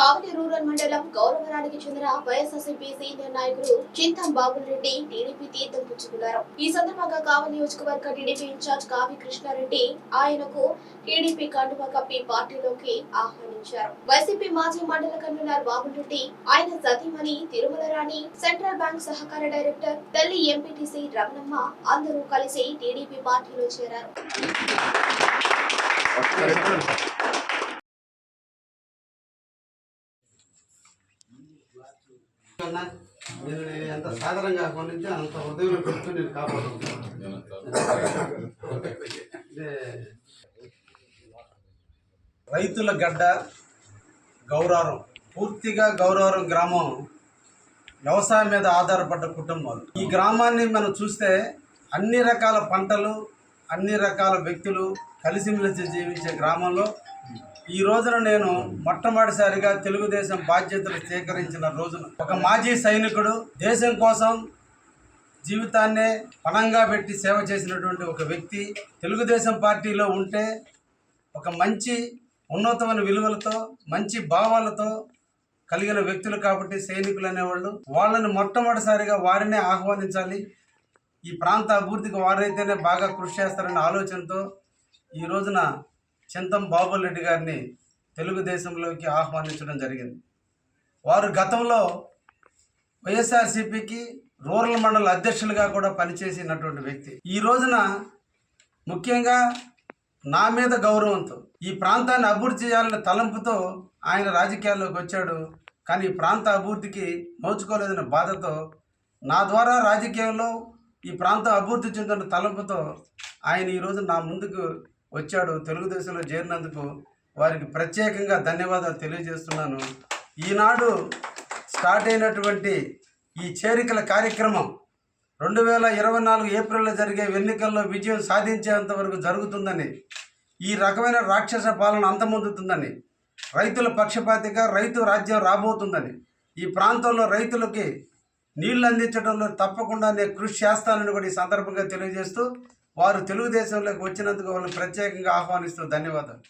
కావలి rural మండలం గౌరవరానికి చెందిన YSRCP senior నాయకులు చింతం బాబుల్ రెడ్డి టీడీపీ తీర్థం పుచ్చుకున్నారు. ఈ సందర్భంగా కావలి నియోజకవర్గ టీడీపీ ఇన్ఛార్జ్ కావి కృష్ణారెడ్డి ఆయనకు టీడీపీ కండువా కప్పి పార్టీలోకి ఆహ్వానించారు. వైసీపీ మాజీ మండల కన్వీనర్ బాబుల్ రెడ్డి ఆయన సతీమణి తిరుమల రాణి సెంట్రల్ బ్యాంక్ సహకార డైరెక్టర్ తల్లి ఎంపీటీసీ రమణమ్మ అందరూ కలిసి టీడీపీ పార్టీలో చేరారు. కన్నా నేను ఎంత సాధారణంగా ఆహ్వానించి అంత హృదయంలో పెట్టుకుని నేను కాపాడుతున్నాను రైతుల గడ్డ గౌరవం. పూర్తిగా గౌరవం గ్రామం. వ్యవసాయం మీద ఆధారపడ్డ కుటుంబాలు. ఈ గ్రామాన్ని మనం చూస్తే అన్ని రకాల పంటలు అన్ని రకాల వ్యక్తులు కలిసిమెలిసి జీవించే గ్రామంలో ఈ రోజున నేను మొట్టమొదటిసారిగా తెలుగుదేశం బాధ్యతలు స్వీకరించిన రోజున ఒక మాజీ సైనికుడు దేశం కోసం జీవితాన్నే పణంగా పెట్టి సేవ చేసినటువంటి ఒక వ్యక్తి తెలుగుదేశం పార్టీలో ఉంటే ఒక మంచి ఉన్నతమైన విలువలతో మంచి భావాలతో కలిగిన వ్యక్తులు కాబట్టి సైనికులు అనేవాళ్ళు. వాళ్ళని మొట్టమొదటిసారిగా వారినే ఆహ్వానించాలి. ఈ ప్రాంత అభివృద్ధికి వారైతేనే బాగా కృషి చేస్తారనే ఆలోచనతో ఈ రోజున చింతం బాబురెడ్డి గారిని తెలుగుదేశంలోకి ఆహ్వానించడం జరిగింది. వారు గతంలో వైఎస్ఆర్సీపీకి రూరల్ మండల అధ్యక్షులుగా కూడా పనిచేసినటువంటి వ్యక్తి. ఈ రోజున ముఖ్యంగా నా మీద గౌరవంతో ఈ ప్రాంతాన్ని అభివృద్ధి చేయాలనే తలంపుతో ఆయన రాజకీయాల్లోకి వచ్చాడు. కానీ ఈ ప్రాంత అభివృద్ధికి నోచుకోలేదన్న బాధతో నా ద్వారా రాజకీయంలో ఈ ప్రాంతం అభివృద్ధి చెందిన తలంపుతో ఆయన ఈరోజు నా ముందుకు వచ్చాడు తెలుగుదేశంలో చేరినందుకు వారికి ప్రత్యేకంగా ధన్యవాదాలు తెలియజేస్తున్నాను. ఈనాడు స్టార్ట్ అయినటువంటి ఈ చేరికల కార్యక్రమం రెండు వేల ఇరవై నాలుగు ఏప్రిల్లో జరిగే ఎన్నికల్లో విజయం సాధించేంత వరకు జరుగుతుందని ఈ రకమైన రాక్షస పాలన అంతమొందుతుందని రైతుల పక్షపాతిగా రైతు రాజ్యం రాబోతుందని ఈ ప్రాంతంలో రైతులకి నీళ్ళు అందించడంలో తప్పకుండా నేను కృషి చేస్తానని కూడా ఈ సందర్భంగా తెలియజేస్తూ వారు తెలుగుదేశంలోకి వచ్చినందుకు వాళ్ళని ప్రత్యేకంగా ఆహ్వానిస్తూ ధన్యవాదాలు.